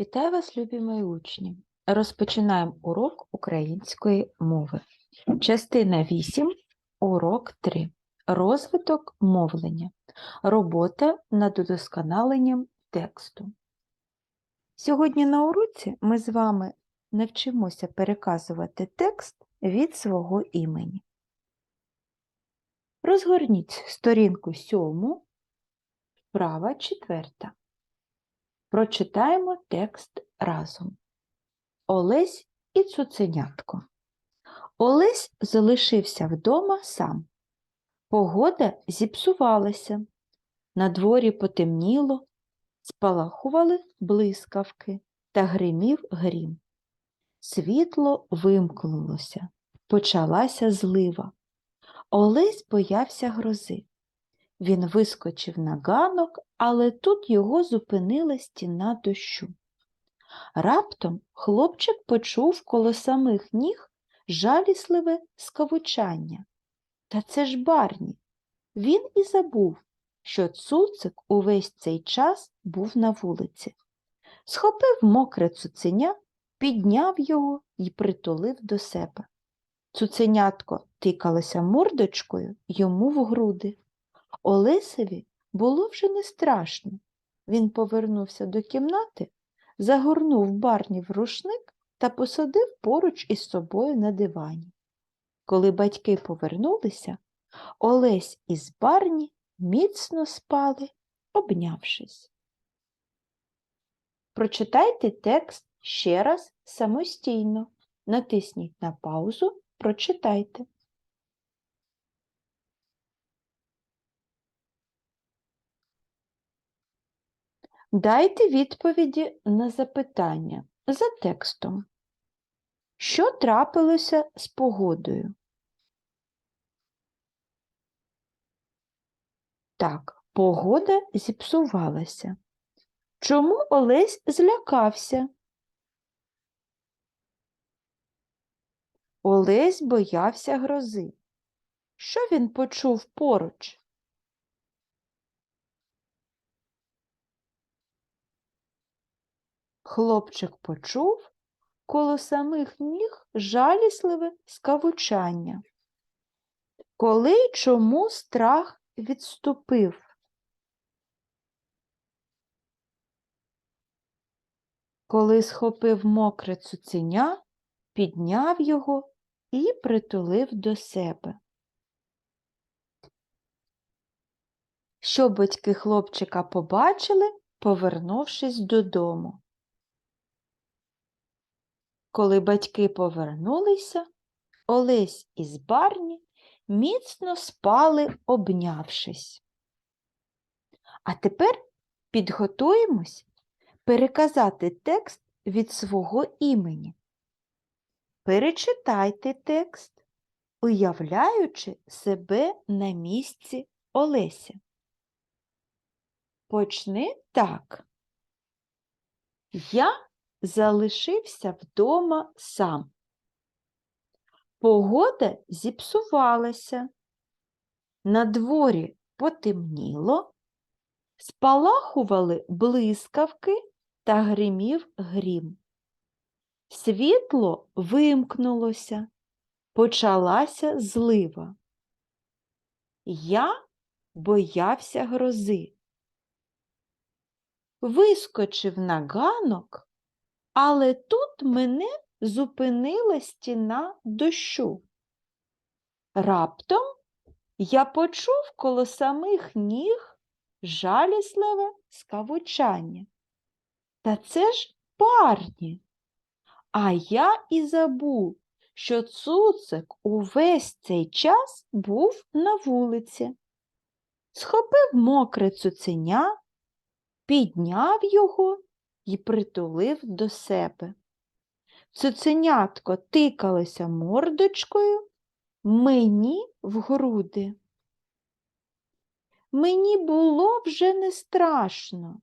Вітаю вас, любі мої учні! Розпочинаємо урок української мови. Частина 8, урок 3. Розвиток мовлення. Робота над удосконаленням тексту. Сьогодні на уроці ми з вами навчимося переказувати текст від свого імені. Розгорніть сторінку 7, права 4. Прочитаємо текст разом. Олесь і цуценятко. Олесь залишився вдома сам. Погода зіпсувалася. На дворі потемніло, спалахували блискавки та гримів грім. Світло вимкнулося, почалася злива. Олесь боявся грози. Він вискочив на ганок, але тут його зупинила стіна дощу. Раптом хлопчик почув коло самих ніг жалісливе скавучання. Та це ж барні. Він і забув, що цуцик увесь цей час був на вулиці. Схопив мокре цуценя, підняв його і притулив до себе. Цуценятко тикалося мордочкою йому в груди. Олесеві було вже не страшно. Він повернувся до кімнати, загорнув барні в рушник та посадив поруч із собою на дивані. Коли батьки повернулися, Олесь із барні міцно спали, обнявшись. Прочитайте текст ще раз самостійно. Натисніть на паузу, прочитайте. Дайте відповіді на запитання за текстом. Що трапилося з погодою? Так, погода зіпсувалася. Чому Олесь злякався? Олесь боявся грози. Що він почув поруч? Хлопчик почув коло самих ніг жалісливе скавучання. Коли й чому страх відступив? Коли схопив мокре цуценя, підняв його і притулив до себе. Що батьки хлопчика побачили, повернувшись додому. Коли батьки повернулися, Олесь із барні міцно спали, обнявшись. А тепер підготуємось переказати текст від свого імені. Перечитайте текст, уявляючи себе на місці Олеся. Почни так. Я залишився вдома сам. Погода зіпсувалася. На дворі потемніло, спалахували блискавки та гримів грім. Світло вимкнулося, почалася злива. Я боявся грози. Вискочив на ганок, але тут мене зупинила стіна дощу. Раптом я почув коло самих ніг жалісливе скавучання. Та це ж парні. А я і забув, що цуцик увесь цей час був на вулиці. Схопив мокре цуценя, підняв його і притулив до себе. Цуценятко тикалося мордочкою мені в груди. Мені було вже не страшно.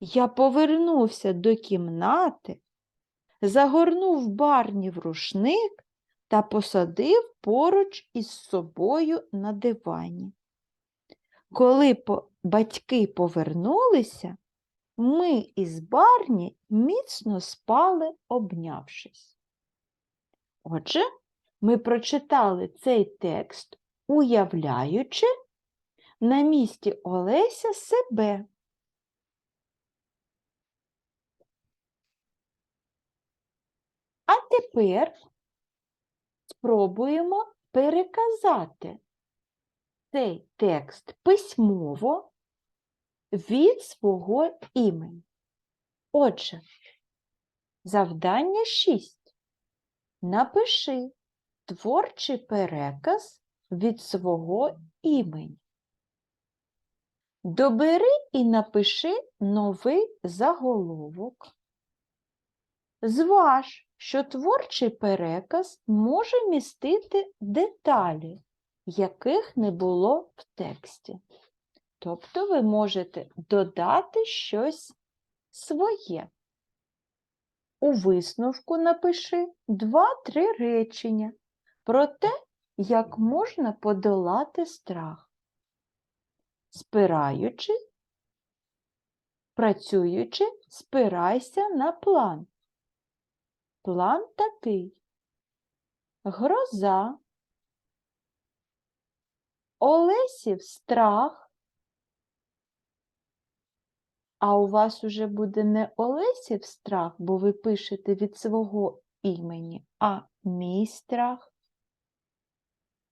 Я повернувся до кімнати, загорнув барні в рушник та посадив поруч із собою на дивані. Коли батьки повернулися, Ми із Барні міцно спали, обнявшись. Отже, ми прочитали цей текст, уявляючи на місці Олеся себе. А тепер спробуємо переказати цей текст письмово від свого імені. Отже, завдання 6. Напиши творчий переказ від свого імені. Добери і напиши новий заголовок. Зваж, що творчий переказ може містити деталі, яких не було в тексті. Тобто ви можете додати щось своє. У висновку напиши два-три речення про те, як можна подолати страх, спираючи, працюючи, спирайся на план. План такий. Гроза, Олесів страх, а у вас уже буде не Олесів страх, бо ви пишете від свого імені, а мій страх.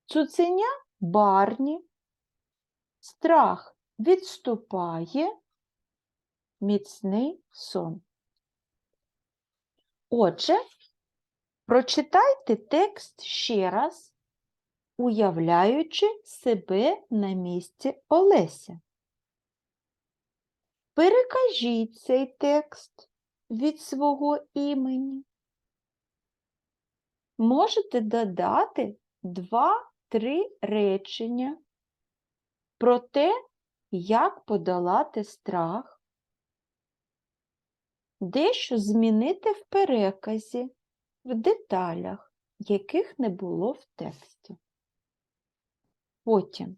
Цуценя барні, страх відступає, міцний сон. Отже, прочитайте текст ще раз, уявляючи себе на місці Олеся. Перекажіть цей текст від свого імені. Можете додати два-три речення про те, як подолати страх, дещо змінити в переказі, в деталях, яких не було в тексті. Потім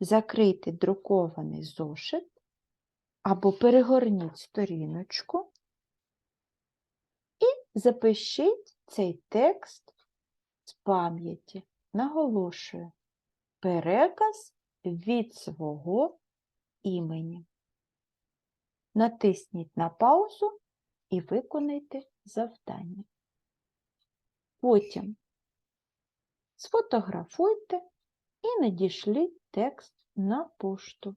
закрийте друкований зошит або перегорніть сторіночку і запишіть цей текст з пам'яті. Наголошую, переказ від свого імені. Натисніть на паузу і виконайте завдання. Потім сфотографуйте і надішліть текст на пошту.